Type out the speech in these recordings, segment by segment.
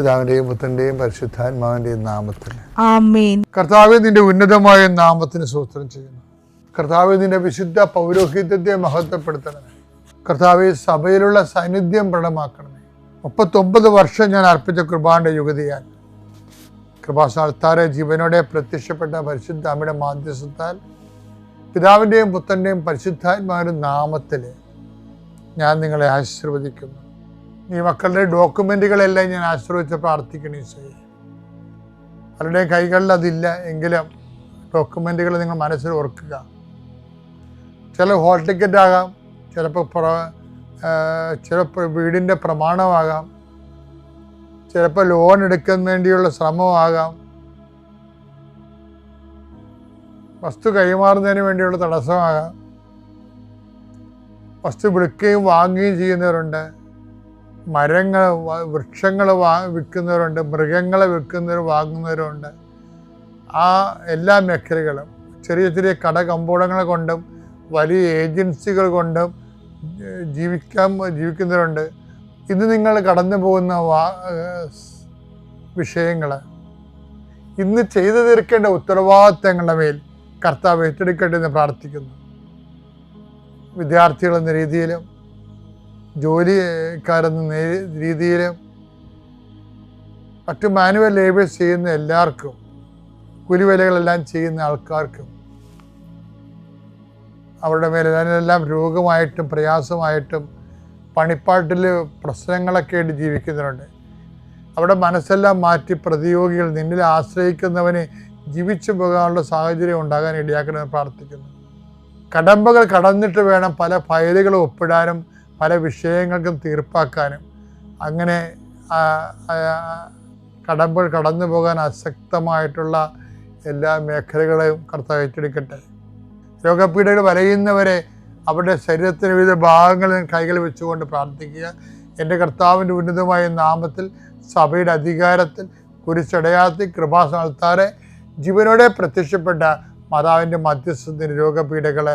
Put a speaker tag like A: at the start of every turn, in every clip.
A: പിതാവിന്റെയും പുത്രന്റെയും പരിശുദ്ധാത്മാവിന്റെയും നാമത്തിൽ.
B: ആമേൻ.
A: കർത്താവ് നിന്റെ ഉന്നതമായ നാമത്തിന് സൂത്രം ചെയ്യുന്നു. കർത്താവ് നിന്റെ വിശുദ്ധ പൗരോഹിത്യത്തെ മഹത്വപ്പെടുത്തണമേ. കർത്താവ് സഭയിലുള്ള സാന്നിധ്യം പ്രകടമാക്കണമേ. മുപ്പത്തൊമ്പത് വർഷം ഞാൻ അർപ്പിച്ച കൃപാന്റെ യുഗതിയാൽ കൃപാസ്ഥാനത്താറെ ജീവനോടെ പ്രത്യക്ഷപ്പെട്ട പരിശുദ്ധ അമ്മയുടെ മാധ്യസ്ഥത്താൽ പിതാവിന്റെയും പുത്രന്റെയും പരിശുദ്ധാത്മാവിന്റെ നാമത്തിൽ ഞാൻ നിങ്ങളെ ആശീർവദിക്കുന്നു. ഈ മക്കളുടെ ഡോക്യുമെന്റുകളെല്ലാം ഞാൻ ആശ്രയിച്ച് പ്രാർത്ഥിക്കണേ ചെയ്യും അവരുടെ കൈകളിൽ അതില്ല എങ്കിലും ഡോക്യുമെന്റുകൾ നിങ്ങൾ മനസ്സിൽ ഓർക്കുക. ചില ഹോൾ ടിക്കറ്റ് ആകാം ചിലപ്പോൾ പ്ര ചിലപ്പോൾ വീടിന്റെ പ്രമാണമാകാം ചിലപ്പോൾ ലോൺ എടുക്കാൻ വേണ്ടിയുള്ള ശ്രമമാകാം. വസ്തു കൈമാറുന്നതിന് വേണ്ടിയുള്ള തടസ്സമാകാം. വസ്തു വിളിക്കുകയും വാങ്ങുകയും ചെയ്യുന്നവരുണ്ട്. മരങ്ങൾ വൃക്ഷങ്ങൾ വാ വിൽക്കുന്നവരുണ്ട് മൃഗങ്ങളെ വിൽക്കുന്നവർ വാങ്ങുന്നവരുണ്ട്. ആ എല്ലാ മേഖലകളും ചെറിയ ചെറിയ കട കമ്പോളങ്ങൾ കൊണ്ടും വലിയ ഏജൻസികൾ കൊണ്ടും ജീവിക്കാൻ ജീവിക്കുന്നവരുണ്ട്. ഇന്ന് നിങ്ങൾ കടന്നു പോകുന്ന വാ വിഷയങ്ങൾ ഇന്ന് ചെയ്തു തീർക്കേണ്ട ഉത്തരവാദിത്തങ്ങളുടെ മേൽ കർത്താവ് ഏറ്റെടുക്കട്ടെ എന്ന് പ്രാർത്ഥിക്കുന്നു. വിദ്യാർത്ഥികൾ എന്ന രീതിയിലും ജോലിക്കാരെന്ന രീതിയിൽ മറ്റ് മാനുവൽ ലേബേഴ്സ് ചെയ്യുന്ന എല്ലാവർക്കും കൂലിവേലകളെല്ലാം ചെയ്യുന്ന ആൾക്കാർക്കും അവരുടെ മേലെല്ലാം രോഗമായിട്ടും പ്രയാസമായിട്ടും പണിപ്പാട്ടിൽ പ്രശ്നങ്ങളൊക്കെ ആയിട്ട് ജീവിക്കുന്നവരുണ്ട് അവിടെ മനസ്സെല്ലാം മാറ്റി പ്രതിയോഗികൾ നിന്നിൽ ആശ്രയിക്കുന്നവന് ജീവിച്ചു പോകാനുള്ള സാഹചര്യം ഉണ്ടാകാൻ ഇടയാക്കണമെന്ന് പ്രാർത്ഥിക്കുന്നു. കടമ്പകൾ കടന്നിട്ട് വേണം പല ഫയലുകൾ ഒപ്പിടാനും പല വിഷയങ്ങൾക്കും തീർപ്പാക്കാനും അങ്ങനെ കടമ്പകൾ കടന്നു പോകാൻ അശക്തമായിട്ടുള്ള എല്ലാ മേഖലകളെയും കർത്താവ് ഏറ്റെടുക്കട്ടെ. രോഗപീഠകൾ വലയുന്നവരെ അവരുടെ ശരീരത്തിന് വിവിധ ഭാഗങ്ങളിൽ കൈകൾ വെച്ചുകൊണ്ട് പ്രാർത്ഥിക്കുക. എന്റെ കർത്താവിന്റെ ഉന്നതമായ നാമത്തിൽ സഭയുടെ അധികാരത്തിൽ കുരിശടയാത്തി കൃപാസ്ഥാനത്താറെ ജീവനോടെ പ്രത്യക്ഷപ്പെട്ട മാതാവിന്റെ മധ്യസ്ഥത്തിന് രോഗപീഠകളെ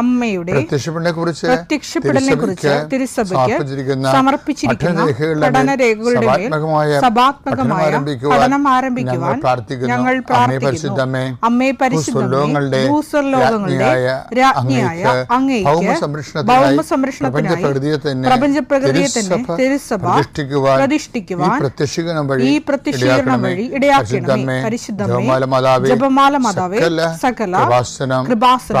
A: അമ്മയുടെ പ്രത്യക്ഷപ്പെടനെ കുറിച്ച്
B: പ്രത്യക്ഷപ്പെടലിനെ കുറിച്ച് തിരുസഭയ്ക്ക്
A: സമർപ്പിച്ചിരിക്കുന്ന പഠനരേഖകളുടെ സഭാത്മകമായ പഠനം ആരംഭിക്കുവാൻ ഞങ്ങൾ പ്രാർത്ഥിക്കുന്നു. രാജ്ഞിയായ അങ്ങേക്ക് പ്രപഞ്ചപ്രകൃതിയെ തന്നെ തിരുസഭ പ്രതിഷ്ഠിക്കുവാൻ ഈ പ്രത്യക്ഷീകരണം വഴി
B: ഇടയാക്കണമേ. പരിശുദ്ധമേ
A: ജപമാല മാതാവേ സകല കൃപാസനം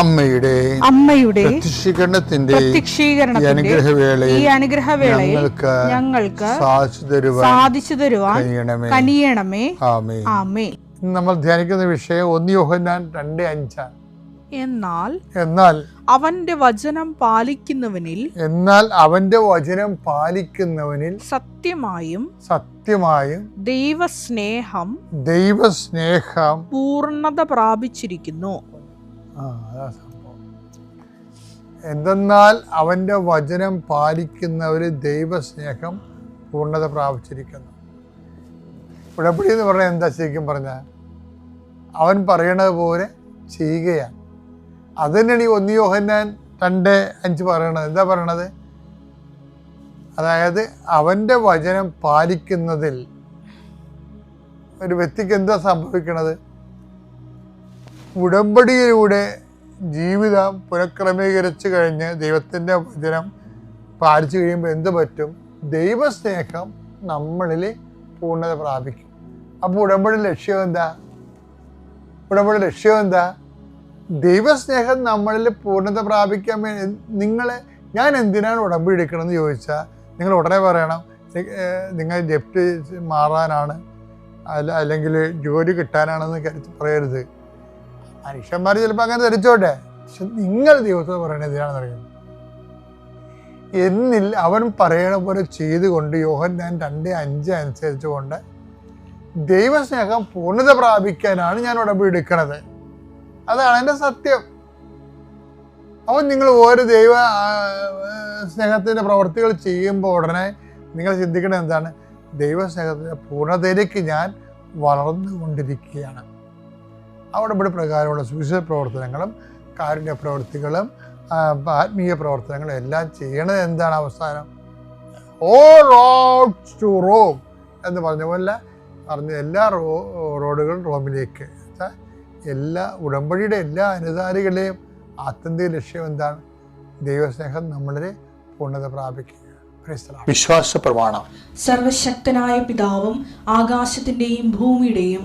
A: അമ്മയുടെ
B: അമ്മയുടെ
A: പ്രത്യക്ഷീകരണത്തിന്റെ അനുഗ്രഹവേളയിൽ
B: ഈ അനുഗ്രഹവേളയിൽ
A: ഞങ്ങൾക്ക്
B: ഞങ്ങൾക്ക്
A: സാധിച്ചു തരുവാൻ
B: സാധിച്ചു തരുവാൻ കനിയണമേ.
A: ആമേ
B: ആമേ
A: നമ്മൾ ധ്യാനിക്കുന്ന വിഷയം ഒന്ന് യോഹന്നാൻ രണ്ട് അഞ്ചാണ്.
B: എന്നാൽ
A: എന്നാൽ
B: അവന്റെ വചനം പാലിക്കുന്നവനിൽ
A: എന്നാൽ അവന്റെ വചനം പാലിക്കുന്നവനിൽ
B: സത്യമായും
A: സത്യമായും
B: ദൈവസ്നേഹം
A: ദൈവസ്നേഹം
B: പൂർണത പ്രാപിച്ചിരിക്കുന്നു.
A: എന്തെന്നാൽ അവന്റെ വചനം പാലിക്കുന്നവര് ദൈവസ്നേഹം പൂർണത പ്രാപിച്ചിരിക്കുന്നു. ഉടപ്പിടി എന്ന് പറഞ്ഞാൽ എന്താ ശരിക്കും പറഞ്ഞാൽ അവൻ പറയണത് പോലെ ചെയ്യുകയാണ്. അത് തന്നെയാണ് ഈ ഒന്ന് യോഹന്നാൻ രണ്ട് അഞ്ച് പറയണത്. എന്താ പറയണത്? അതായത് അവന്റെ വചനം പാലിക്കുന്നതിൽ ഒരു വ്യക്തിക്ക് എന്താ സംഭവിക്കണത്? ഉടമ്പടിയിലൂടെ ജീവിതം പുനഃക്രമീകരിച്ചു കഴിഞ്ഞ് ദൈവത്തിന്റെ വചനം പാലിച്ചു കഴിയുമ്പോൾ എന്ത് പറ്റും? ദൈവസ്നേഹം നമ്മളിൽ പൂർണത പ്രാപിക്കും. അപ്പോൾ ഉടമ്പടി ലക്ഷ്യം എന്താ?
C: ഉടമ്പടി ലക്ഷ്യം എന്താ? ദൈവസ്നേഹം നമ്മളിൽ പൂർണത പ്രാപിക്കാൻ നിങ്ങളെ ഞാൻ എന്തിനാണ് ഉടമ്പടി എടുക്കണമെന്ന് ചോദിച്ചാൽ നിങ്ങൾ ഉടനെ പറയണം നിങ്ങൾ ജപ്റ്റ് മാറാനാണ് അല്ല അല്ലെങ്കിൽ ജോലി കിട്ടാനാണെന്ന് കരുതി പറയരുത്. മനുഷ്യന്മാർ ചിലപ്പോൾ അങ്ങനെ ധരിച്ചോട്ടെ? പക്ഷെ നിങ്ങൾ ദൈവത്തോട് പറയണത് എന്തിനാണെന്ന് അറിയുന്നത് എന്നിൽ അവൻ പറയണ പോലെ ചെയ്തുകൊണ്ട് യോഹൻ ഞാൻ രണ്ട് അഞ്ച് അനുസരിച്ചുകൊണ്ട് ദൈവസ്നേഹം പൂർണത പ്രാപിക്കാനാണ് ഞാൻ ഉടമ്പ് എടുക്കണത്. അതാണ് എന്റെ സത്യം. അപ്പോൾ നിങ്ങൾ ഓരോ ദൈവ സ്നേഹത്തിന്റെ പ്രവർത്തികൾ ചെയ്യുമ്പോൾ ഉടനെ നിങ്ങൾ ചിന്തിക്കേണ്ടത് എന്താണ്? ദൈവസ്നേഹത്തിന്റെ പൂർണതയിലേക്ക് ഞാൻ വളർന്നുകൊണ്ടിരിക്കുകയാണ്. അവിടെ ഇവിടെ പ്രകാരമുള്ള സുവിശേഷ പ്രവർത്തനങ്ങളും കാരുണ്യ പ്രവർത്തികളും ആത്മീയ പ്രവർത്തനങ്ങളും എല്ലാം ചെയ്യണത് എന്താണ് അവസാനം? ഓ റോഡ്സ് ടു റോം എന്ന് പറഞ്ഞ പോലെ പറഞ്ഞ എല്ലാ റോ റോഡുകളും റോമിലേക്ക്. എല്ലാ ഉടമ്പടിയുടെ എല്ലാ അനുസാരികളെയും ആത്യന്തിക ലക്ഷ്യം എന്താണ്? ദൈവസ്നേഹം നമ്മളെ പൂർണത പ്രാപിക്കുക. വിശ്വാസ പ്രമാണം
D: സർവശക്തനായ പിതാവും ആകാശത്തിന്റെയും ഭൂമിയുടെയും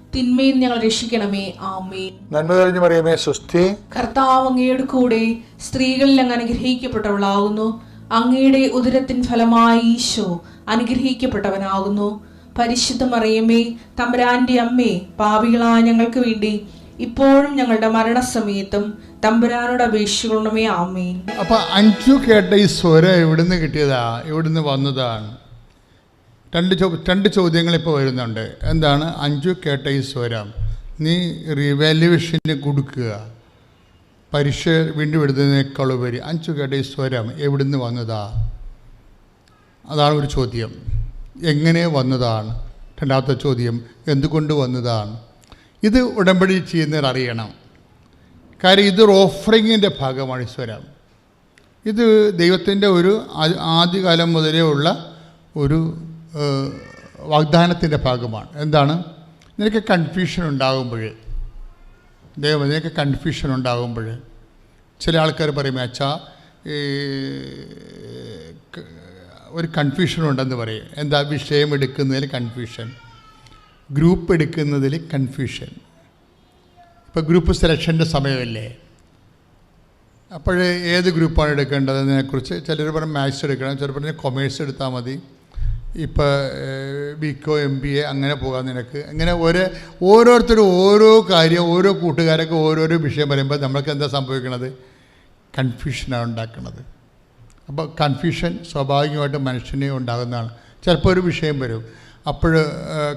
D: തിന്മയിൽ ഞങ്ങൾ രക്ഷിക്കണമേ. ആമേൻ.
C: നന്മ തെളിഞ്ഞു മറിയമേ സുസ്ഥി
D: കർത്താവ് അങ്ങയുടെ കൂടെ സ്ത്രീകളിൽ അങ്ങ് അനുഗ്രഹിക്കപ്പെട്ടവളാകുന്നു. അങ്ങയുടെ ഉദരത്തിൻ ഫലമായി ഈശോ അനുഗ്രഹിക്കപ്പെട്ടവനാകുന്നു. പരിശുദ്ധ മറിയമേ തമ്പുരാന്റെ അമ്മേ പാപികളായ ഞങ്ങൾക്ക് വേണ്ടി ഇപ്പോഴും ഞങ്ങളുടെ മരണസമയത്തും തമ്പുരാനോട് അപേക്ഷിക്കണമേ. ആമേൻ.
C: അപ്പൊ അഞ്ചു കേട്ട ഈ സ്വരം എവിടുന്ന് കിട്ടിയതാ? എവിടുന്ന് വന്നതാണ്? രണ്ട് ചോ രണ്ട് ചോദ്യങ്ങൾ ഇപ്പോൾ വരുന്നുണ്ട്. എന്താണ്? അഞ്ചു കേട്ട ഈശ്വരം നീ റിവാലുവേഷന് കൊടുക്കുക. പരീക്ഷ വീണ്ടും എഴുതുന്നതിനേക്കാൾ ഉപരി. അഞ്ചു കേട്ട ഈശ്വരം എവിടുന്ന് വന്നതാ? അതാണ് ഒരു ചോദ്യം. എങ്ങനെ വന്നതാണ്? രണ്ടാമത്തെ ചോദ്യം എന്തുകൊണ്ട് വന്നതാണ്? ഇത് ഉടമ്പടി ചെയ്യുന്നവർ അറിയണം. കാര്യം ഇത് ഓഫറിങ്ങിന്റെ ഭാഗമാണ് ഈശ്വരം ഇത് ദൈവത്തിന്റെ ഒരു ആദ്യകാലം മുതലേ ഉള്ള ഒരു വാഗ്ദാനത്തിന്റെ ഭാഗമാണ്. എന്താണ്? നിനക്ക് കൺഫ്യൂഷൻ ഉണ്ടാകുമ്പോൾ ദൈവം നിനക്ക് കൺഫ്യൂഷൻ ഉണ്ടാകുമ്പോൾ ചില ആൾക്കാർ പറയും അച്ഛാ ഈ ഒരു കൺഫ്യൂഷൻ ഉണ്ടെന്ന് പറയും. എന്താ? വിഷയം എടുക്കുന്നതിൽ കൺഫ്യൂഷൻ ഗ്രൂപ്പ് എടുക്കുന്നതിൽ കൺഫ്യൂഷൻ ഇപ്പോൾ ഗ്രൂപ്പ് സെലക്ഷന്റെ സമയമല്ലേ? അപ്പോൾ ഏത് ഗ്രൂപ്പാണ് എടുക്കേണ്ടതെന്നതിനെക്കുറിച്ച് ചിലർ പറഞ്ഞ് മാത്സ് എടുക്കണം. ചിലർ പറഞ്ഞ് കൊമേഴ്സ് എടുത്താൽ മതി. ഇപ്പോൾ ബികോ എം ബി എ അങ്ങനെ പോകാൻ നിനക്ക്. അങ്ങനെ ഓരോ ഓരോരുത്തരും ഓരോ കാര്യം ഓരോ കൂട്ടുകാരൊക്കെ ഓരോരോ വിഷയം പറയുമ്പോൾ നമ്മൾക്ക് എന്താ സംഭവിക്കണത്? കൺഫ്യൂഷനാണ് ഉണ്ടാക്കുന്നത് അപ്പോൾ കൺഫ്യൂഷൻ സ്വാഭാവികമായിട്ട് മനുഷ്യനെ ഉണ്ടാകുന്നതാണ്. ചിലപ്പോൾ ഒരു വിഷയം വരും. അപ്പോൾ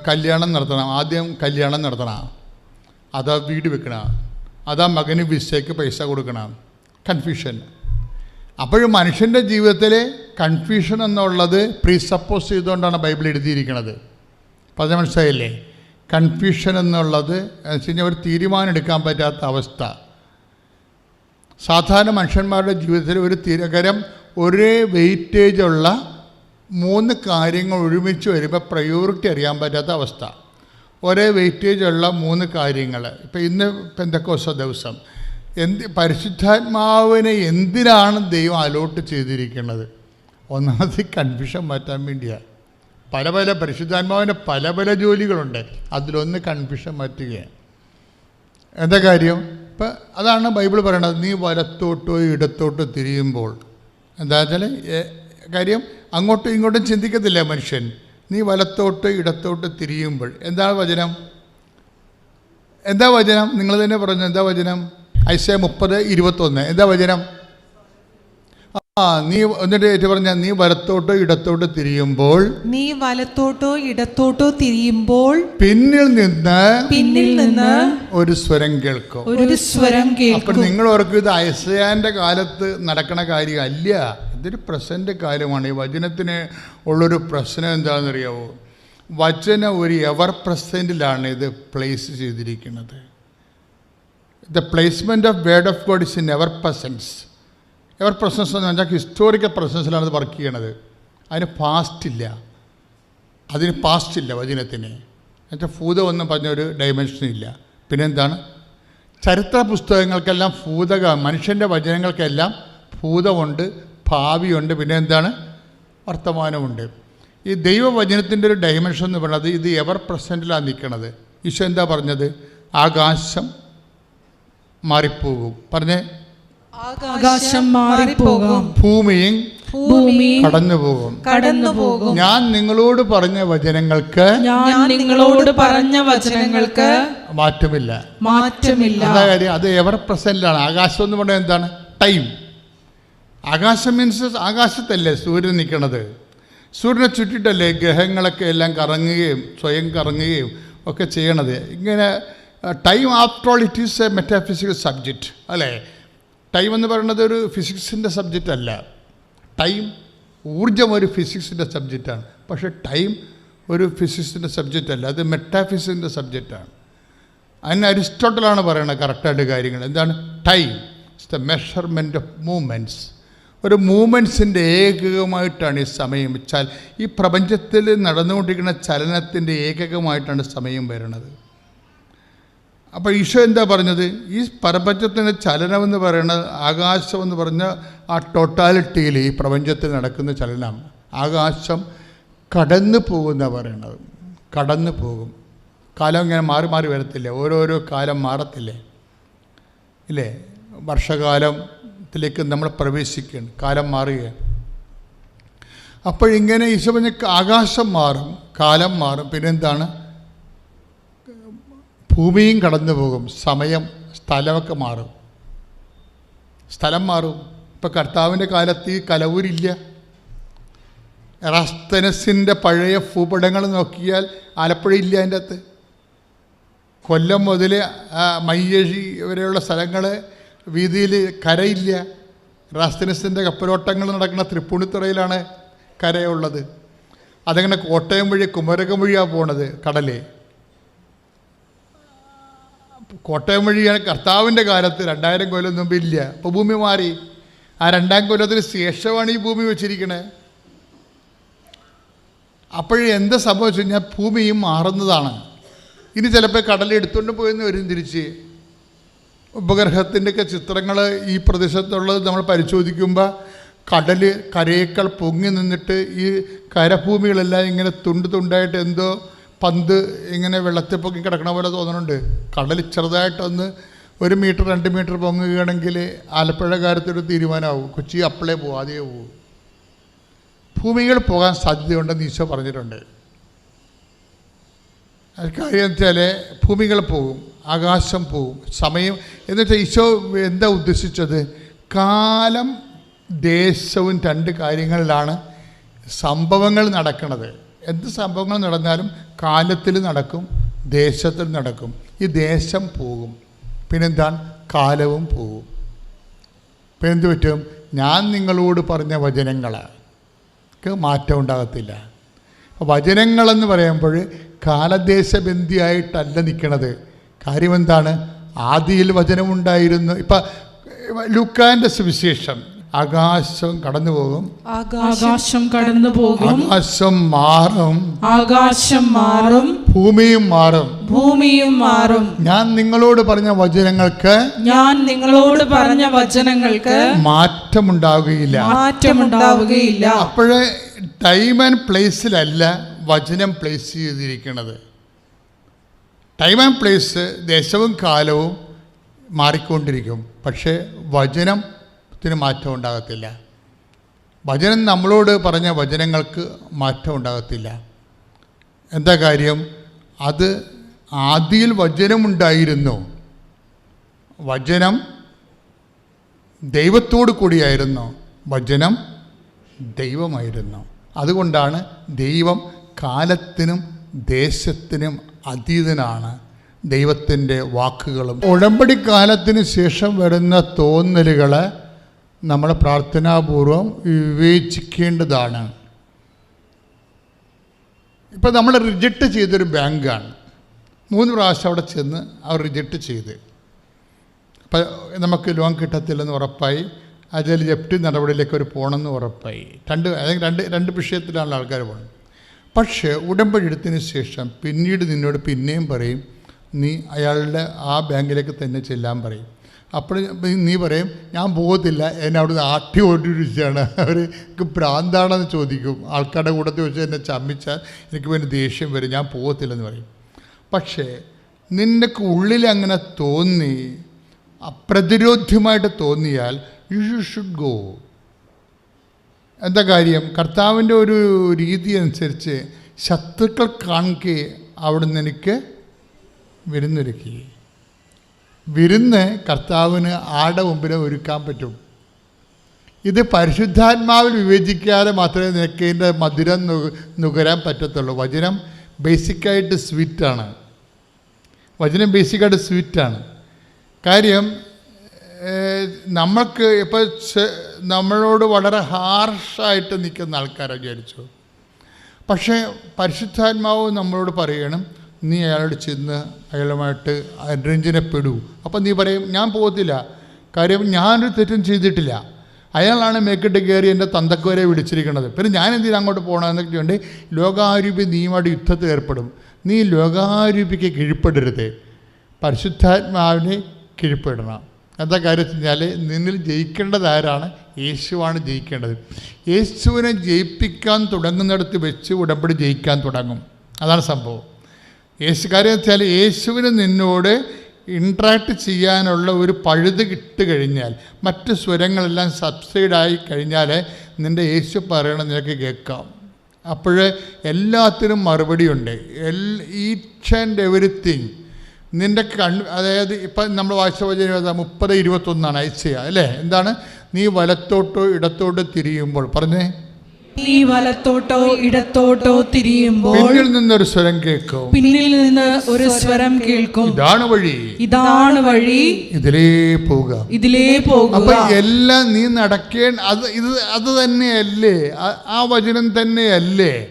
C: കല്യാണം നടത്തണം. ആദ്യം കല്യാണം നടത്തണം. അതാ വീട് വെക്കണം. അതാ മകന് വിസയ്ക്ക് പൈസ കൊടുക്കണം. കൺഫ്യൂഷൻ അപ്പോഴും മനുഷ്യന്റെ ജീവിതത്തിലെ കൺഫ്യൂഷൻ എന്നുള്ളത് പ്രീസപ്പോസ് ചെയ്തുകൊണ്ടാണ് ബൈബിൾ എഴുതിയിരിക്കുന്നത്. അപ്പോൾ അത് മനസ്സിലായില്ലേ? കൺഫ്യൂഷൻ എന്നുള്ളത് എന്ന് വെച്ച് കഴിഞ്ഞാൽ ഒരു തീരുമാനം എടുക്കാൻ പറ്റാത്ത അവസ്ഥ. സാധാരണ മനുഷ്യന്മാരുടെ ജീവിതത്തിൽ ഒരു തിരകരം ഒരേ വെയിറ്റേജ് ഉള്ള മൂന്ന് കാര്യങ്ങൾ ഒരുമിച്ച് വരുമ്പോൾ പ്രയോറിറ്റി അറിയാൻ പറ്റാത്ത അവസ്ഥ. ഒരേ വെയിറ്റേജ് ഉള്ള മൂന്ന് കാര്യങ്ങൾ. ഇപ്പം ഇന്ന് പെന്തക്കോസ ദിവസം. എന്ത് പരിശുദ്ധാത്മാവിനെ എന്തിനാണ് ദൈവം അലോട്ട് ചെയ്തിരിക്കുന്നത്? ഒന്നാമത് കൺഫ്യൂഷൻ മാറ്റാൻ വേണ്ടിയാണ് പല പല പരിശുദ്ധാത്മാവിന്റെ പല പല ജോലികളുണ്ട്. അതിലൊന്ന് കൺഫ്യൂഷൻ മാറ്റുകയാണ്. എന്താ കാര്യം? ഇപ്പം അതാണ് ബൈബിൾ പറയണത്. നീ വലത്തോട്ടോ ഇടത്തോട്ടോ തിരിയുമ്പോൾ. എന്താ വെച്ചാൽ കാര്യം അങ്ങോട്ടും ഇങ്ങോട്ടും ചിന്തിക്കത്തില്ല മനുഷ്യൻ. നീ വലത്തോട്ട് ഇടത്തോട്ട് തിരിയുമ്പോൾ. എന്താണ് വചനം? എന്താ വചനം? നിങ്ങൾ തന്നെ പറഞ്ഞു എന്താ വചനം? ഐസ മുപ്പത് ഇരുപത്തൊന്ന്. എന്താ വചനം? ആ നീ എന്നിട്ട് ഏറ്റു പറഞ്ഞ നീ വലത്തോട്ടോ ഇടത്തോട്ടോ തിരിയുമ്പോൾ
E: നീ വലത്തോട്ടോ ഇടത്തോട്ടോ തിരിയുമ്പോൾ
C: പിന്നിൽ നിന്ന്
E: പിന്നിൽ നിന്ന്
C: ഒരു സ്വരം കേൾക്കും.
E: ഒരു സ്വരം
C: അപ്പൊ
E: കേൾക്കും.
C: നിങ്ങൾ ഓർക്കും ഇത് ഐസയാന്റെ കാലത്ത് നടക്കണ കാര്യമല്ല. ഇതൊരു പ്രസന്റ് കാര്യമാണ് ഈ വചനത്തിന് ഉള്ളൊരു പ്രശ്നം എന്താണെന്നറിയാവോ? വചന ഒരു എവർ പ്രസന്റിലാണ് ഇത് പ്ലേസ് ചെയ്തിരിക്കുന്നത്. The placement of word of God is in ever presence ever presence എന്ന് പറഞ്ഞാൽ ഹിസ്റ്റോറിക്കൽ പ്രസൻസിലാണ് വർക്ക് ചെയ്യണത്. അതിന് പാസ്റ്റ് ഇല്ല. അതിന് പാസ്റ്റ് ഇല്ല വചനത്തിന്. എന്നുവെച്ചാൽ ഭൂതം ഒന്നും പറഞ്ഞൊരു ഡയമെൻഷൻ ഇല്ല. പിന്നെന്താണ്? ചരിത്ര പുസ്തകങ്ങൾക്കെല്ലാം ഭൂതക മനുഷ്യന്റെ വചനങ്ങൾക്കെല്ലാം ഭൂതമുണ്ട് ഭാവിയുണ്ട് പിന്നെ എന്താണ് വർത്തമാനമുണ്ട്. ഈ ദൈവവചനത്തിന്റെ ഒരു ഡയമെൻഷൻ എന്ന് പറയുന്നത് ഇത് എവർ പ്രസന്റിലാണ് നിൽക്കുന്നത് ഈശോ എന്താ പറഞ്ഞത്? ആകാശം മാറിപ്പോകും. പറഞ്ഞേ?
D: ആകാശം മാറിപ്പോകും.
C: ഭൂമിയും
D: ഭൂമി
C: കടന്നു പോകും
E: കടന്നു പോകും
C: ഞാൻ നിങ്ങളോട് പറഞ്ഞ വചനങ്ങൾക്ക്
D: ഞാൻ നിങ്ങളോട് പറഞ്ഞ വചനങ്ങൾക്ക്
C: മാറ്റമില്ല.
D: മാറ്റമില്ല.
C: എന്താ കാര്യം. അത് എവർ പ്രസന്റാണ്. ആകാശം എന്ന് പറഞ്ഞാൽ എന്താണ്? ടൈം. ആകാശം മീൻസ് ആകാശത്തല്ലേ സൂര്യൻ നിൽക്കണത്. സൂര്യനെ ചുറ്റിട്ടല്ലേ ഗ്രഹങ്ങളൊക്കെ എല്ലാം കറങ്ങുകയും സ്വയം കറങ്ങുകയും ഒക്കെ ചെയ്യണത്. ഇങ്ങനെ time after all it is a metaphysical subject അല്ലേ? ടൈം എന്ന് പറയുന്നത് ഒരു ഫിസിക്സിന്റെ സബ്ജക്റ്റ് അല്ല. ടൈം ഊർജം ഒരു ഫിസിക്സിന്റെ സബ്ജക്റ്റാണ് പക്ഷേ ടൈം ഒരു ഫിസിക്സിന്റെ സബ്ജക്റ്റ് അല്ല. അത് മെറ്റാഫിസിക്സിന്റെ സബ്ജക്റ്റാണ് അതിന് അരിസ്റ്റോട്ടലാണ് പറയുന്നത് കറക്റ്റായിട്ട് കാര്യങ്ങൾ. എന്താണ്? Time it's the measurement of moments ഒരു മൂമെന്റ്സിന്റെ ഏകകമായിട്ടാണ് ഈ സമയം വെച്ചാൽ ഈ പ്രപഞ്ചത്തിൽ നടന്നുകൊണ്ടിരിക്കുന്ന ചലനത്തിന്റെ ഏകകമായിട്ടാണ് സമയം വരുന്നത്. അപ്പോൾ ഈശോ എന്താ പറഞ്ഞത്? ഈ പ്രപഞ്ചത്തിന്റെ ചലനമെന്ന് പറയുന്നത് ആകാശം എന്ന് പറഞ്ഞ ആ ടോട്ടാലിറ്റിയിൽ ഈ പ്രപഞ്ചത്തിൽ നടക്കുന്ന ചലനം. ആകാശം കടന്നു പോകുന്ന പറയണത്. കടന്നു പോകും. കാലം ഇങ്ങനെ മാറി മാറി വരത്തില്ലേ? ഓരോരോ കാലം മാറത്തില്ലേ? ഇല്ലേ? വർഷകാലത്തിലേക്ക് നമ്മൾ പ്രവേശിക്കുകയാണ്. കാലം മാറുകയാണ്. അപ്പോഴിങ്ങനെ ഈശോ പറഞ്ഞ ആകാശം മാറും കാലം മാറും. പിന്നെന്താണ്? ഭൂമിയും കടന്നു പോകും. സമയം സ്ഥലമൊക്കെ മാറും. സ്ഥലം മാറും. ഇപ്പം കർത്താവിന്റെ കാലത്ത് ഈ കലവൂരില്ല. എറാസ്തനസിന്റെ പഴയ ഭൂപടങ്ങൾ നോക്കിയാൽ ആലപ്പുഴ ഇല്ല അതിന്റെ അകത്ത്. കൊല്ലം മുതൽ മയ്യഴി വരെയുള്ള സ്ഥലങ്ങൾ വീതിയിൽ കരയില്ല. റാസ്തനസിന്റെ കപ്പലോട്ടങ്ങൾ നടക്കുന്ന തൃപ്പൂണിത്തുറയിലാണ് കരയുള്ളത്. അതങ്ങനെ കോട്ടയം വഴി കുമരകം വഴിയാണ് പോണത് കടലേ. കോട്ടയം വഴിയാണ് കർത്താവിന്റെ കാലത്ത് രണ്ടായിരം കൊല്ലം മുമ്പ് ഇല്ല. അപ്പോൾ ഭൂമി മാറി. ആ രണ്ടാം കൊല്ലത്തിന് ശേഷമാണ് ഈ ഭൂമി വെച്ചിരിക്കണേ. അപ്പോഴേ എന്താ സംഭവിച്ചു കഴിഞ്ഞാൽ ഭൂമിയും മാറുന്നതാണ്. ഇനി ചിലപ്പോൾ കടൽ എടുത്തുകൊണ്ട് പോയെന്ന് വരും തിരിച്ച്. ഉപഗ്രഹത്തിന്റെയൊക്കെ ചിത്രങ്ങൾ ഈ പ്രദേശത്തുള്ളത് നമ്മൾ പരിശോധിക്കുമ്പോൾ കടൽ കരയേക്കാൾ പൊങ്ങി നിന്നിട്ട് ഈ കരഭൂമികളെല്ലാം ഇങ്ങനെ തുണ്ട് തുണ്ടായിട്ട് എന്തോ പന്ത് ഇങ്ങനെ വെള്ളത്തിൽ പൊങ്ങി കിടക്കണ പോലെ തോന്നുന്നുണ്ട് കടൽ ചെറുതായിട്ടൊന്ന് ഒരു മീറ്റർ രണ്ട് മീറ്റർ പൊങ്ങുകയാണെങ്കിൽ ആലപ്പുഴ കാര്യത്തിലൊരു തീരുമാനമാവും. കൊച്ചി അപ്പളേ പോകും ആദ്യമേ പോകും ഭൂമികൾ പോകാൻ സാധ്യതയുണ്ടെന്ന് ഈശോ പറഞ്ഞിട്ടുണ്ട്. കാര്യം വെച്ചാൽ ഭൂമികൾ പോകും ആകാശം പോകും സമയം. എന്നുവെച്ചാൽ ഈശോ എന്താ ഉദ്ദേശിച്ചത്? കാലം ദേശവും രണ്ട് കാര്യങ്ങളിലാണ് സംഭവങ്ങൾ നടക്കുന്നത് എന്ത് സംഭവങ്ങൾ നടന്നാലും കാലത്തിൽ നടക്കും ദേശത്തിൽ നടക്കും. ഈ ദേശം പോകും. പിന്നെന്താണ്? കാലവും പോകും. പിന്നെ എന്ത് പറ്റും? ഞാൻ നിങ്ങളോട് പറഞ്ഞ വചനങ്ങൾക്ക് മാറ്റം ഉണ്ടാകത്തില്ല. വചനങ്ങളെന്ന് പറയുമ്പോൾ കാലദേശബന്ധിയായിട്ടല്ല നിൽക്കണത് കാര്യമെന്താണ് ആദിയിൽ വചനമുണ്ടായിരുന്നു. ഇപ്പം ലുക്കാന്റെ സുവിശേഷം. ആകാശം കടന്നു പോകും
D: ആകാശം കടന്നു പോകും
C: ആകാശം മാറും.
D: ആകാശം മാറും.
C: ഭൂമിയും മാറും.
D: ഭൂമിയും മാറും.
C: ഞാൻ നിങ്ങളോട് പറഞ്ഞ വചനങ്ങൾക്ക്
D: ഞാൻ നിങ്ങളോട് പറഞ്ഞ വചനങ്ങൾക്ക്
C: മാറ്റമുണ്ടാവുകയില്ല.
D: മാറ്റമുണ്ടാവുകയില്ല.
C: അപ്പോഴേ ടൈം ആൻഡ് പ്ലേസിലല്ല വചനം പ്ലേസ് ചെയ്തിരിക്കുന്നത് ടൈം ആൻഡ് പ്ലേസ് ദേശവും കാലവും മാറിക്കൊണ്ടിരിക്കും. പക്ഷേ വചനത്തിന് മാറ്റം ഉണ്ടാകത്തില്ല. വചനം നമ്മളോട് പറഞ്ഞ വചനങ്ങൾക്ക് മാറ്റം ഉണ്ടാകത്തില്ല. എന്താ കാര്യം? അത് ആദിയിൽ വചനമുണ്ടായിരുന്നു വചനം ദൈവത്തോട് കൂടിയായിരുന്നു. വചനം ദൈവമായിരുന്നു. അതുകൊണ്ടാണ് ദൈവം കാലത്തിനും ദേശത്തിനും അതീതനാണ്. ദൈവത്തിന്റെ വാക്കുകളും. ഉടമ്പടി കാലത്തിന് ശേഷം വരുന്ന തോന്നലുകളെ നമ്മൾ പ്രാർത്ഥനാപൂർവം വിവേചിക്കേണ്ടതാണ്. ഇപ്പം നമ്മൾ റിജക്റ്റ് ചെയ്തൊരു ബാങ്കാണ്. മൂന്ന് പ്രാവശ്യം അവിടെ ചെന്ന് അവർ റിജക്റ്റ് ചെയ്ത്. അപ്പം നമുക്ക് ലോൺ കിട്ടത്തില്ലെന്ന് ഉറപ്പായി. അതിൽ ജപ്തി നടപടിയിലേക്ക് ഒരു പോകണമെന്ന് ഉറപ്പായി. രണ്ട് അല്ലെങ്കിൽ രണ്ട് രണ്ട് വിഷയത്തിലാണ് ആൾക്കാർ പോകുന്നത് പക്ഷേ ഉടമ്പടി എടുത്തതിന് ശേഷം പിന്നീട് നിന്നോട് പിന്നെയും പറയും നീ അയാളുടെ ആ ബാങ്കിലേക്ക് തന്നെ ചെല്ലാൻ പറയും. അപ്പോൾ നീ പറയും ഞാൻ പോകത്തില്ല എന്നെ അവിടുന്ന് ആട്ടി ഓടിച്ചാണ് അവർക്ക് ഭ്രാന്താണെന്ന് ചോദിക്കും. ആൾക്കാരുടെ കൂട്ടത്തിൽ വെച്ച് എന്നെ ചമ്മിച്ചാൽ എനിക്ക് പിന്നെ ദേഷ്യം വരും. ഞാൻ പോകത്തില്ലെന്ന് പറയും. പക്ഷേ നിനക്ക് ഉള്ളിൽ അങ്ങനെ തോന്നി അപ്രതിരോധ്യമായിട്ട് തോന്നിയാൽ യു ഷുഡ് ഗോ എന്താ കാര്യം? കർത്താവിന്റെ ഒരു രീതി അനുസരിച്ച് ശത്രുക്കൾ കാണുകയെ അവിടുന്ന് എനിക്ക് വിരുന്നൊരുക്കി. വിരുന്ന് കർത്താവിന് ആടെ മുമ്പിൽ ഒരുക്കാൻ പറ്റും. ഇത് പരിശുദ്ധാത്മാവിൽ വിവേചിക്കാതെ മാത്രമേ നിനക്ക് മധുരം നുകരാൻ പറ്റത്തുള്ളൂ. വചനം ബേസിക്കായിട്ട് സ്വീറ്റാണ്. വചനം ബേസിക്കായിട്ട് സ്വീറ്റാണ്. കാര്യം നമ്മൾക്ക് ഇപ്പോൾ നമ്മളോട് വളരെ ഹാർഷായിട്ട് നിൽക്കുന്ന ആൾക്കാരെ വിചാരിച്ചു പക്ഷേ പരിശുദ്ധാത്മാവ് നമ്മളോട് പറയണം നീ അയാളോട് ചെന്ന് അയാളുമായിട്ട് രഞ്ജനപ്പെടൂ അപ്പം നീ പറയും ഞാൻ പോകത്തില്ല. കാര്യം ഞാനൊരു തെറ്റും ചെയ്തിട്ടില്ല. അയാളാണ് മേക്കിട്ട് കയറി എന്റെ തന്തക്കുവരെ വിളിച്ചിരിക്കുന്നത്. പിന്നെ ഞാൻ എന്തിനാ അങ്ങോട്ട് പോകണം എന്നൊക്കെ ഉണ്ട് ലോകാരൂപി നീയുമായിട്ട് യുദ്ധത്തിൽ ഏർപ്പെടും. നീ ലോകാരൂപിക്ക് കീഴ്പ്പെടരുത്. പരിശുദ്ധാത്മാവിനെ കീഴ്പ്പെടണം. എന്താ കാര്യം വെച്ച് കഴിഞ്ഞാൽ നിന്നിൽ ജയിക്കേണ്ടത് ആരാണ്? യേശുവാണ് ജയിക്കേണ്ടത്. യേശുവിനെ ജയിപ്പിക്കാൻ തുടങ്ങുന്നിടത്ത് വെച്ച് ഉടമ്പടി ജയിക്കാൻ തുടങ്ങും. അതാണ് സംഭവം. യേശു കാര്യം വെച്ചാൽ യേശുവിന് നിന്നോട് ഇൻട്രാക്ട് ചെയ്യാനുള്ള ഒരു പഴുത് കിട്ട് കഴിഞ്ഞാൽ മറ്റ് സ്വരങ്ങളെല്ലാം സബ്സൈഡായി കഴിഞ്ഞാൽ നിന്റെ യേശു പറയണം നിനക്ക് കേൾക്കാം. അപ്പോൾ എല്ലാത്തിനും മറുപടിയുണ്ട് എൽ ഈച്ച് ആൻഡ് എവറിത്തിങ് നിന്റെ കൺ അതായത് ഇപ്പം നമ്മൾ വായിച്ച വചന മുപ്പത് ഇരുപത്തൊന്നാണ് ഐസയ അല്ലേ? എന്താണ്? നീ വലത്തോട്ടോ ഇടത്തോട്ടോ തിരിയുമ്പോൾ പറഞ്ഞേ?
D: നീ വലത്തോട്ടോ ഇടത്തോട്ടോ തിരിയുമ്പോൾ
C: പിന്നിൽ നിന്നൊരു സ്വരം കേൾക്കും.
D: പിന്നിൽ നിന്ന് ഒരു സ്വരം കേൾക്കും.
C: ഇതാണ് വഴി.
D: ഇതാണ് വഴി.
C: ഇതിലേ പോവുക.
D: ഇതിലേ പോകുക
C: അപ്പൊ എല്ലാം നീ നടക്കേ അത് ഇത് അത് തന്നെയല്ലേ? ആ- ആ വചനം തന്നെയല്ലേ?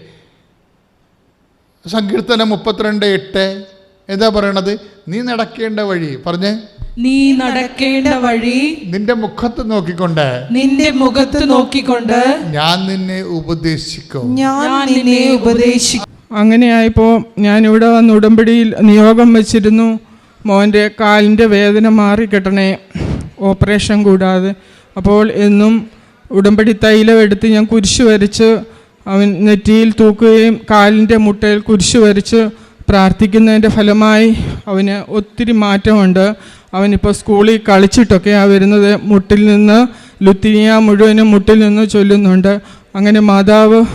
C: സങ്കീർത്തനം മുപ്പത്തിരണ്ട് എട്ട്. എന്താ പറയണത്? നീ നടക്കേണ്ട വഴി പറഞ്ഞേ.
D: നീ നടക്കേണ്ട വഴി
C: നിന്റെ മുഖത്ത് നോക്കിക്കൊണ്ട്.
D: നിന്റെ മുഖത്ത് നോക്കിക്കൊണ്ട്
C: ഞാൻ നിന്നെ ഉപദേശിക്കും.
E: ഞാൻ നിന്നെ ഉപദേശിക്കും.
F: അങ്ങനെയായപ്പോ ഞാൻ ഇവിടെ വന്ന് ഉടമ്പടിയിൽ നിയോഗം വെച്ചിരുന്നു. മോന്റെ കാലിന്റെ വേദന മാറി കിട്ടണേ. ഓപ്പറേഷൻ കൂടാതെ. അപ്പോൾ എന്നും ഉടമ്പടി തൈലം എടുത്ത് ഞാൻ കുരിശ് വരച്ച് അവൻ നെറ്റിയിൽ തൂക്കുകയും കാലിന്റെ മുട്ടയിൽ കുരിശ് വരച്ച് പ്രാർത്ഥിക്കുന്നതിന്റെ ഫലമായി അവന് ഒത്തിരി മാറ്റമുണ്ട്. അവനിപ്പോൾ സ്കൂളിൽ കളിച്ചിട്ടൊക്കെ ആ വരുന്നത് മുട്ടിൽ നിന്ന് ലുത്തിനിയ മുഴുവനും മുട്ടിൽ നിന്ന് ചൊല്ലുന്നുണ്ട്. അങ്ങനെ മാതാവ്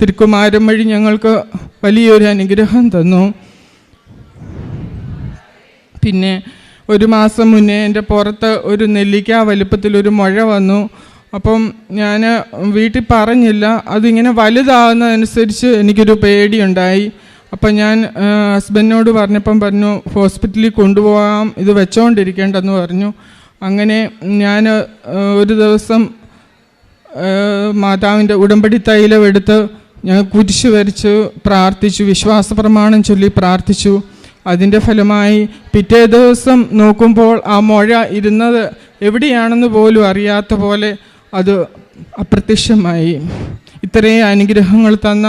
F: തിരുക്കുമാരം വഴി ഞങ്ങൾക്ക് വലിയൊരു അനുഗ്രഹം തന്നു. പിന്നെ ഒരു മാസം മുന്നേ എന്റെ പുറത്ത് ഒരു നെല്ലിക്ക വലുപ്പത്തിലൊരു മുഴ വന്നു. അപ്പം ഞാൻ വീട്ടിൽ പറഞ്ഞില്ല അതിങ്ങനെ വലുതാകുന്നതനുസരിച്ച് എനിക്കൊരു പേടിയുണ്ടായി. അപ്പം ഞാൻ ഹസ്ബൻഡിനോട് പറഞ്ഞപ്പം പറഞ്ഞു ഹോസ്പിറ്റലിൽ കൊണ്ടുപോകാം ഇത് വെച്ചോണ്ടിരിക്കേണ്ടെന്ന് പറഞ്ഞു. അങ്ങനെ ഞാൻ ഒരു ദിവസം മാതാവിന്റെ ഉടമ്പടി തൈലം എടുത്ത് ഞാൻ കുരിശ് വരച്ച് പ്രാർത്ഥിച്ചു വിശ്വാസ പ്രമാണം ചൊല്ലി പ്രാർത്ഥിച്ചു. അതിന്റെ ഫലമായി പിറ്റേ ദിവസം നോക്കുമ്പോൾ ആ മുഴ ഇരുന്നത് എവിടെയാണെന്ന് പോലും അറിയാത്ത പോലെ അത് അപ്രത്യക്ഷമായി. ഇത്രയും അനുഗ്രഹങ്ങൾ തന്ന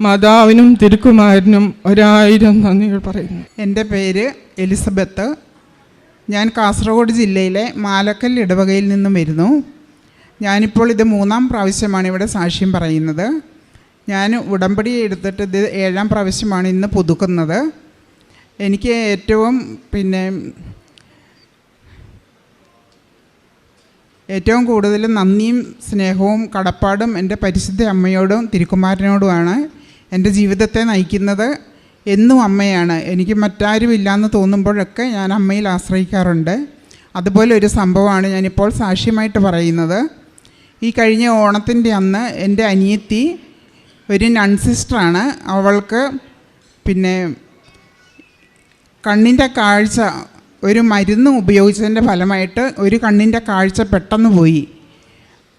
F: മാതാവിനും തിരുക്കുമാരനും ഒരായിരം നന്ദികൾ പറയുന്നു.
G: എന്റെ പേര് എലിസബത്ത്. ഞാൻ കാസർഗോഡ് ജില്ലയിലെ മാലക്കൽ ഇടവകയിൽ നിന്നും വരുന്നു. ഞാനിപ്പോൾ ഇത് മൂന്നാം പ്രാവശ്യമാണ് ഇവിടെ സാക്ഷ്യം പറയുന്നത്. ഞാൻ ഉടമ്പടി എടുത്തിട്ട് ഇത് ഏഴാം പ്രാവശ്യമാണ് ഇന്ന് പുതുക്കുന്നത്. എനിക്ക് ഏറ്റവും പിന്നെ ഏറ്റവും കൂടുതൽ നന്ദിയും സ്നേഹവും കടപ്പാടും എന്റെ പരിശുദ്ധ അമ്മയോടും തിരുക്കുമാരനോടുമാണ്. എന്റെ ജീവിതത്തെ നയിക്കുന്നത് എന്നും അമ്മയാണ്. എനിക്ക് മറ്റാരും ഇല്ലയെന്ന് തോന്നുമ്പോഴൊക്കെ ഞാൻ അമ്മയിൽ ആശ്രയിക്കാറുണ്ട്. അതുപോലെ ഒരു സംഭവമാണ് ഞാനിപ്പോൾ സാക്ഷ്യമായിട്ട് പറയുന്നത്. ഈ കഴിഞ്ഞ ഓണത്തിന്റെ അന്ന് എന്റെ അനിയത്തി ഒരു നൺ സിസ്റ്ററാണ് അവൾക്ക് പിന്നെ കണ്ണിന്റെ കാഴ്ച ഒരു മരുന്ന് ഉപയോഗിച്ചതിന്റെ ഫലമായിട്ട് ഒരു കണ്ണിന്റെ കാഴ്ച പെട്ടെന്ന് പോയി.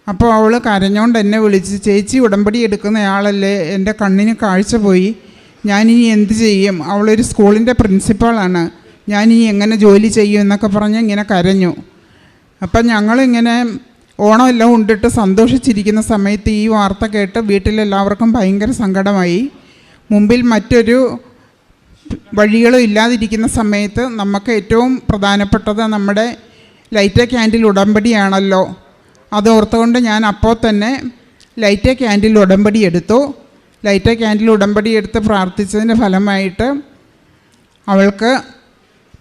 G: അപ്പോൾ അവൾ കരഞ്ഞോണ്ട് എന്നെ വിളിച്ച് ചേച്ചി ഉടമ്പടി എടുക്കുന്നയാളല്ലേ എന്റെ കണ്ണിന് കാഴ്ച പോയി. ഞാൻ ഇനി എന്ത് ചെയ്യും? അവളൊരു സ്കൂളിന്റെ പ്രിൻസിപ്പാളാണ്. ഇനി എങ്ങനെ ജോലി ചെയ്യും? എന്നൊക്കെ പറഞ്ഞ് ഇങ്ങനെ കരഞ്ഞു. അപ്പം ഞങ്ങളിങ്ങനെ ഓണമെല്ലാം ഉണ്ടിട്ട് സന്തോഷിച്ചിരിക്കുന്ന സമയത്ത് ഈ വാർത്ത കേട്ട് വീട്ടിലെല്ലാവർക്കും ഭയങ്കര സങ്കടമായി. മുമ്പിൽ മറ്റൊരു വഴികളും ഇല്ലാതിരിക്കുന്ന സമയത്ത് നമുക്ക് ഏറ്റവും പ്രധാനപ്പെട്ടത് നമ്മുടെ ലൈറ്റ് ക്യാൻഡിൽ ഉടമ്പടിയാണല്ലോ. അത് ഓർത്തുകൊണ്ട് ഞാൻ അപ്പോൾ തന്നെ ലൈറ്റ് ക്യാൻഡിൽ ഉടമ്പടി എടുത്തു. ലൈറ്റ് ക്യാൻഡിൽ ഉടമ്പടി എടുത്ത് പ്രാർത്ഥിച്ചതിന്റെ ഫലമായിട്ട് അവൾക്ക്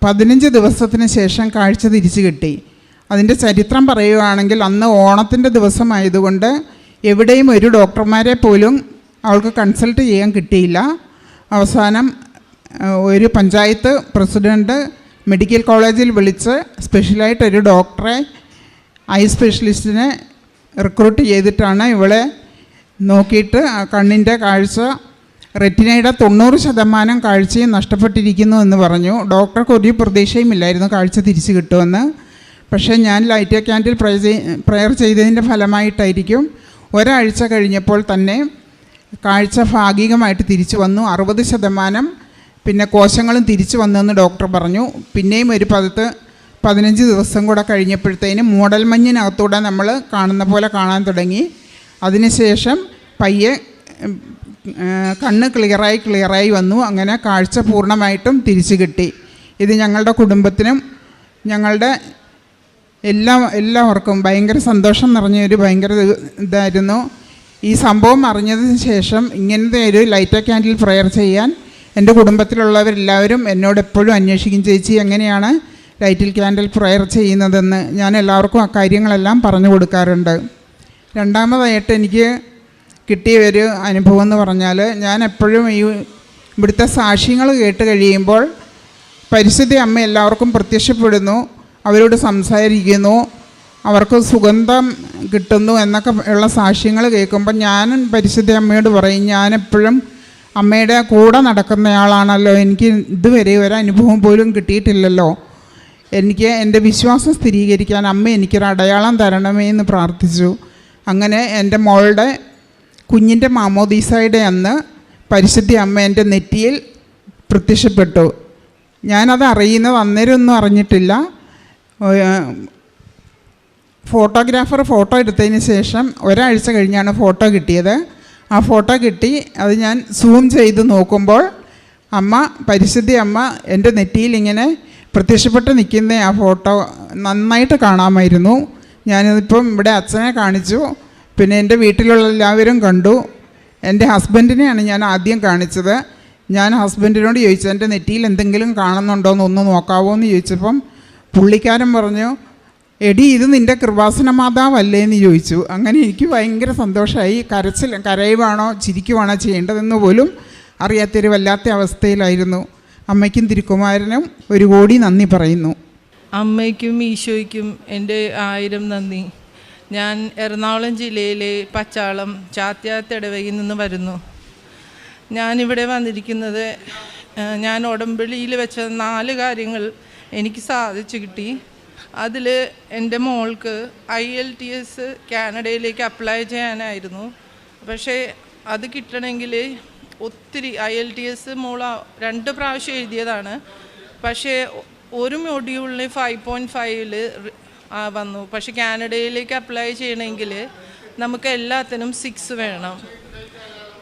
G: പതിനഞ്ച് ദിവസത്തിന് ശേഷം കാഴ്ച തിരിച്ചു കിട്ടി. അതിന്റെ ചരിത്രം പറയുകയാണെങ്കിൽ അന്ന് ഓണത്തിന്റെ ദിവസമായതുകൊണ്ട് എവിടെയും ഒരു ഡോക്ടർമാരെ പോലും അവൾക്ക് കൺസൾട്ട് ചെയ്യാൻ കിട്ടിയില്ല. അവസാനം ഒരു പഞ്ചായത്ത് പ്രസിഡന്റ് മെഡിക്കൽ കോളേജിൽ വിളിച്ച് സ്പെഷ്യലായിട്ട് ഒരു ഡോക്ടറെ ഐ സ്പെഷ്യലിസ്റ്റിനെ റിക്രൂട്ട് ചെയ്തിട്ടാണ് ഇവളെ നോക്കിയിട്ട് കണ്ണിന്റെ കാഴ്ച റെറ്റിനയുടെ തൊണ്ണൂറ് ശതമാനം കാഴ്ചയും നഷ്ടപ്പെട്ടിരിക്കുന്നു എന്ന് പറഞ്ഞു. ഡോക്ടർക്ക് ഒരു പ്രതീക്ഷയും ഇല്ലായിരുന്നു കാഴ്ച തിരിച്ചു കിട്ടുമെന്ന്. പക്ഷേ ഞാൻ ലൈറ്റ് ക്യാൻഡിൽ പ്രയർ ചെയ് പ്രയർ ചെയ്തതിന്റെ ഫലമായിട്ടായിരിക്കും ഒരാഴ്ച കഴിഞ്ഞപ്പോൾ തന്നെ കാഴ്ച ഭാഗികമായിട്ട് തിരിച്ചു വന്നു. അറുപത് ശതമാനം പിന്നെ കോശങ്ങളും തിരിച്ചു വന്നെന്ന് ഡോക്ടർ പറഞ്ഞു. പിന്നെയും ഒരു പത്ത് പതിനഞ്ച് ദിവസം കൂടെ കഴിഞ്ഞപ്പോഴത്തേന് മൂടൽ മഞ്ഞിനകത്തൂടെ നമ്മൾ കാണുന്ന പോലെ കാണാൻ തുടങ്ങി. അതിനുശേഷം പയ്യെ കണ്ണ് ക്ലിയറായി ക്ലിയറായി വന്നു. അങ്ങനെ കാഴ്ച പൂർണമായിട്ടും തിരിച്ചു കിട്ടി. ഇത് ഞങ്ങളുടെ കുടുംബത്തിനും ഞങ്ങളുടെ എല്ലാ എല്ലാവർക്കും ഭയങ്കര സന്തോഷം നിറഞ്ഞ ഒരു ഭയങ്കര ഇത് ഇതായിരുന്നു. ഈ സംഭവം അറിഞ്ഞതിന് ശേഷം ഇങ്ങനത്തെ ഒരു ലൈറ്റ് ക്യാൻഡിൽ പ്രെയർ ചെയ്യാൻ എന്റെ കുടുംബത്തിലുള്ളവരെല്ലാവരും എന്നോട് എപ്പോഴും അന്വേഷിക്കും ചേച്ചി എങ്ങനെയാണ് ലൈറ്റിൽ ക്യാൻഡിൽ പ്രയർ ചെയ്യുന്നതെന്ന് ഞാൻ എല്ലാവർക്കും ആ കാര്യങ്ങളെല്ലാം പറഞ്ഞു കൊടുക്കാറുണ്ട്. രണ്ടാമതായിട്ട് എനിക്ക് കിട്ടിയ ഒരു അനുഭവം എന്ന് പറഞ്ഞാൽ ഞാൻ എപ്പോഴും ഈ ഇവിടുത്തെ സാക്ഷ്യങ്ങൾ കേട്ട് കഴിയുമ്പോൾ പരിശുദ്ധ അമ്മ എല്ലാവർക്കും പ്രത്യക്ഷപ്പെടുന്നു അവരോട് സംസാരിക്കുന്നു അവർക്ക് സുഗന്ധം കിട്ടുന്നു എന്നൊക്കെ ഉള്ള സാക്ഷ്യങ്ങൾ കേൾക്കുമ്പോൾ ഞാനും പരിശുദ്ധ അമ്മയോട് പറയും ഞാനെപ്പോഴും അമ്മയുടെ കൂടെ നടക്കുന്നയാളാണല്ലോ. എനിക്ക് ഇതുവരെ ഒരു അനുഭവം പോലും കിട്ടിയിട്ടില്ലല്ലോ. എനിക്ക് എന്റെ വിശ്വാസം സ്ഥിരീകരിക്കാൻ അമ്മ എനിക്കൊരു അടയാളം തരണമേ എന്ന് പ്രാർത്ഥിച്ചു. അങ്ങനെ എന്റെ മോളുടെ കുഞ്ഞിന്റെ മാമോദീസയുടെ അന്ന് പരിശുദ്ധി അമ്മ എന്റെ നെറ്റിയിൽ പ്രത്യക്ഷപ്പെട്ടു. ഞാനത് അറിയുന്നത് അന്നേരമൊന്നും അറിഞ്ഞിട്ടില്ല. ഫോട്ടോഗ്രാഫർ ഫോട്ടോ എടുത്തതിന് ശേഷം ഒരാഴ്ച കഴിഞ്ഞാണ് ഫോട്ടോ കിട്ടിയത്. ആ ഫോട്ടോ കിട്ടി അത് ഞാൻ സൂം ചെയ്ത് നോക്കുമ്പോൾ അമ്മ പരിശുദ്ധി അമ്മ എന്റെ നെറ്റിയിൽ ഇങ്ങനെ പ്രത്യക്ഷപ്പെട്ട് നിൽക്കുന്ന ആ ഫോട്ടോ നന്നായിട്ട് കാണാമായിരുന്നു. ഞാനിതിപ്പം ഇവിടെ അച്ഛനെ കാണിച്ചു. പിന്നെ എന്റെ വീട്ടിലുള്ള എല്ലാവരും കണ്ടു. എന്റെ ഹസ്ബൻഡിനെയാണ് ഞാൻ ആദ്യം കാണിച്ചത്. ഞാൻ ഹസ്ബൻഡിനോട് ചോദിച്ചു എന്റെ നെറ്റിയിൽ എന്തെങ്കിലും കാണുന്നുണ്ടോ? എന്നൊന്ന് നോക്കാവോ? എന്ന് ചോദിച്ചപ്പം പുള്ളിക്കാരൻ പറഞ്ഞു എടി ഇത് നിന്റെ കൃപാസന മാതാവല്ലേ? എന്ന് ചോദിച്ചു. അങ്ങനെ എനിക്ക് ഭയങ്കര സന്തോഷമായി. കരച്ചിൽ കരയുവാണോ ചിരിക്കുവാണോ ചെയ്യേണ്ടതെന്ന് പോലും അറിയാത്തൊരു വല്ലാത്ത അവസ്ഥയിലായിരുന്നു. അമ്മയ്ക്കും തിരുക്കുമാരനും ഒരു കോടി നന്ദി പറയുന്നു.
E: അമ്മയ്ക്കും ഈശോയ്ക്കും എന്റെ ആയിരം നന്ദി. ഞാൻ എറണാകുളം ജില്ലയിലെ പച്ചാളം ചാത്യാത്തടവയിൽ നിന്ന് വരുന്നു. ഞാനിവിടെ വന്നിരിക്കുന്നത് ഞാൻ ഉടമ്പിളിയിൽ വെച്ച നാല് കാര്യങ്ങൾ എനിക്ക് സാധിച്ചു കിട്ടി. അതിൽ എന്റെ മോൾക്ക് ഐ എൽ ടി എസ് കാനഡയിലേക്ക് അപ്ലൈ ചെയ്യാനായിരുന്നു. പക്ഷേ അത് കിട്ടണമെങ്കിൽ ഒത്തിരി ഐ എൽ ടി എസ് മോൾ രണ്ട് പ്രാവശ്യം എഴുതിയതാണ്. പക്ഷേ ഒരു മൊഡ്യൂളിന് ഫൈവ് പോയിന്റ് ഫൈവിൽ വന്നു. പക്ഷെ കാനഡയിലേക്ക് അപ്ലൈ ചെയ്യണമെങ്കിൽ നമുക്ക് എല്ലാത്തിനും സിക്സ് വേണം.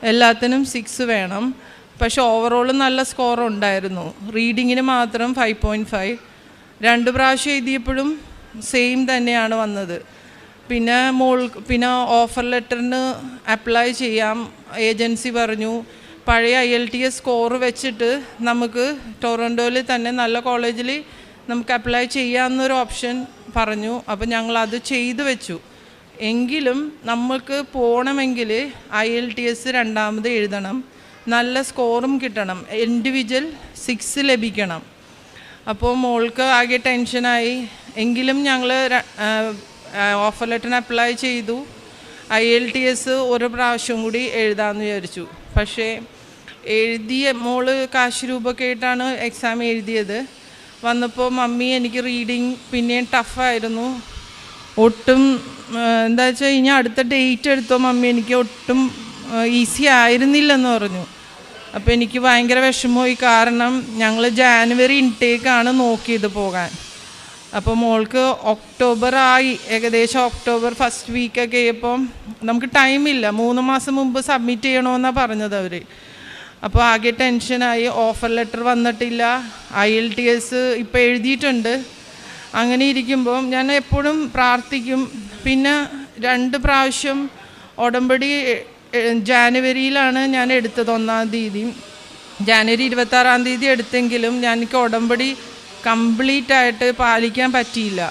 E: എല്ലാത്തിനും സിക്സ് വേണം. പക്ഷെ ഓവറോൾ നല്ല സ്കോർ ഉണ്ടായിരുന്നു. റീഡിങ്ങിന് മാത്രം ഫൈവ് പോയിന്റ് ഫൈവ് രണ്ട് പ്രാവശ്യം എഴുതിയപ്പോഴും സെയിം തന്നെയാണ് വന്നത്. പിന്നെ മോൾ പിന്നെ ഓഫർ ലെറ്ററിന് അപ്ലൈ ചെയ്യാം. ഏജൻസി പറഞ്ഞു. പഴയ I L T S score വെച്ചിട്ട് നമുക്ക് ടൊറന്റോയിൽ തന്നെ നല്ല കോളേജിൽ നമുക്ക് അപ്ലൈ ചെയ്യാമെന്നൊരു ഓപ്ഷൻ പറഞ്ഞു. അപ്പോൾ ഞങ്ങൾ അത് ചെയ്തു വെച്ചു. എങ്കിലും നമ്മൾക്ക് പോകണമെങ്കിൽ ഐ എൽ ടി എസ് രണ്ടാമത് എഴുതണം. നല്ല സ്കോറും കിട്ടണം. ഇൻഡിവിജ്വൽ സിക്സ് ലഭിക്കണം. അപ്പോൾ മോൾക്ക് ആകെ ടെൻഷനായി എങ്കിലും ഞങ്ങൾ ഓഫർ ലെറ്ററിന് അപ്ലൈ ചെയ്തു. ഐ എൽ ടി എസ് ഒരു പ്രാവശ്യം കൂടി എഴുതാമെന്ന് വിചാരിച്ചു. പക്ഷേ എഴുതിയ മോൾ കാശ് രൂപമൊക്കെ ആയിട്ടാണ് എക്സാം എഴുതിയത്. വന്നപ്പോൾ മമ്മി എനിക്ക് റീഡിങ് പിന്നെയും ടഫായിരുന്നു ഒട്ടും എന്താ വെച്ചാൽ ഇനി അടുത്ത ഡേറ്റ് എടുത്തോ മമ്മി? എനിക്ക് ഒട്ടും ഈസി ആയിരുന്നില്ലെന്ന് പറഞ്ഞു. അപ്പോൾ എനിക്ക് ഭയങ്കര വിഷമമായി. കാരണം ഞങ്ങൾ ജാനുവരി ഇൻടേക്കാണ് നോക്കിയത് പോകാൻ. അപ്പോൾ മോൾക്ക് ഒക്ടോബർ ആയി. ഏകദേശം ഒക്ടോബർ ഫസ്റ്റ് വീക്കൊക്കെ ആയപ്പം നമുക്ക് ടൈമില്ല മൂന്ന് മാസം മുമ്പ് സബ്മിറ്റ് ചെയ്യണമെന്നാണ് പറഞ്ഞത് അവർ അപ്പോൾ ആകെ ടെൻഷനായി ഓഫർ ലെറ്റർ വന്നിട്ടില്ല ഐ എൽ ടി എസ് ഇപ്പോൾ എഴുതിയിട്ടുണ്ട്. അങ്ങനെ ഇരിക്കുമ്പോൾ ഞാൻ എപ്പോഴും പ്രാർത്ഥിക്കും. പിന്നെ രണ്ട് പ്രാവശ്യം ഉടമ്പടി ജാനുവരിയിലാണ് ഞാൻ എടുത്തത് ഒന്നാം തീയതി. ജാനുവരി ഇരുപത്താറാം തീയതി എടുത്തെങ്കിലും ഞാൻ എനിക്ക് ഉടമ്പടി കംപ്ലീറ്റ് ആയിട്ട് പാലിക്കാൻ പറ്റിയില്ല.